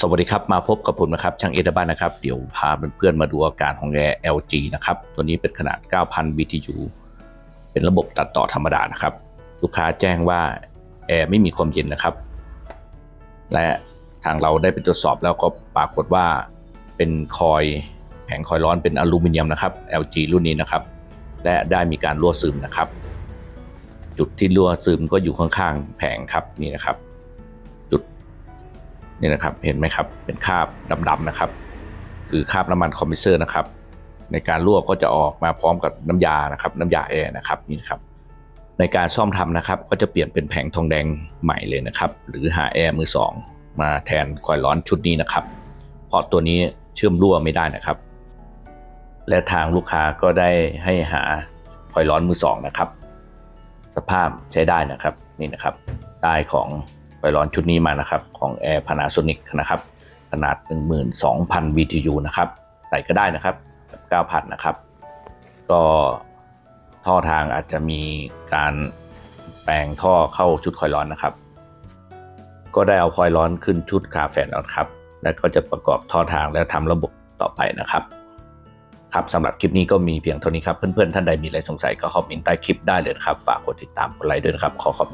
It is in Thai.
สวัสดีครับ มาพบกับผมนะครับช่างเอเดบ้านนะครับ เดี๋ยวพาเพื่อนๆมาดูอาการของแอร์ LG นะครับ ตัวนี้เป็นขนาด 9,000 BTU เป็นระบบตัดต่อธรรมดานะครับ ลูกค้าแจ้งว่าแอร์ไม่มีความเย็นนะครับ และทางเราได้ไปตรวจสอบแล้วก็ปรากฏว่าเป็นคอยแผงคอยร้อนเป็นอลูมิเนียมนะครับ LG รุ่นนี้นะครับ และได้มีการรั่วซึมนะครับ จุดที่รั่วซึมก็อยู่ข้างๆแผงครับนี่นะครับ นี่นะครับเห็นไหมครับเป็นคราบดำๆนะครับ คือคราบน้ำมันคอมเพรสเซอร์นะครับ ในการรั่วก็จะออกมาพร้อมกับน้ำยานะครับ น้ำยาแอร์นะครับนี่นะครับ ในการซ่อมทำนะครับ ก็จะเปลี่ยนเป็นแผงทองแดงใหม่เลยนะครับ หรือหาแอร์มือสองมาแทนคอยล์ร้อนชุดนี้นะครับ เพราะตัวนี้เชื่อมรั่วไม่ได้นะครับ และทางลูกค้าก็ได้ให้หาคอยล์ร้อนมือสองนะครับ สภาพใช้ได้นะครับนี่นะครับได้ของ ไฟร้อนชุดนี้มานะครับของ Air Panasonic นะครับ ขนาด 12,000 BTU นะครับ ใส่ก็ได้นะครับกับ9,000นะครับ ก็ท่อทางอาจจะมีการแปลงท่อเข้าชุดคอยร้อนนะครับ ก็ได้เอาคอยร้อนขึ้นชุดคาแฟนแล้วครับ แล้วก็จะประกอบท่อทางแล้วทำระบบต่อไปนะครับ ครับสำหรับคลิปนี้ก็มีเพียงเท่านี้ครับ เพื่อนๆ ท่านใดมีอะไรสงสัยก็คอมเมนต์ใต้คลิปได้เลยครับ ฝากกดติดตามกดไลค์ด้วยนะครับ ขอขอบ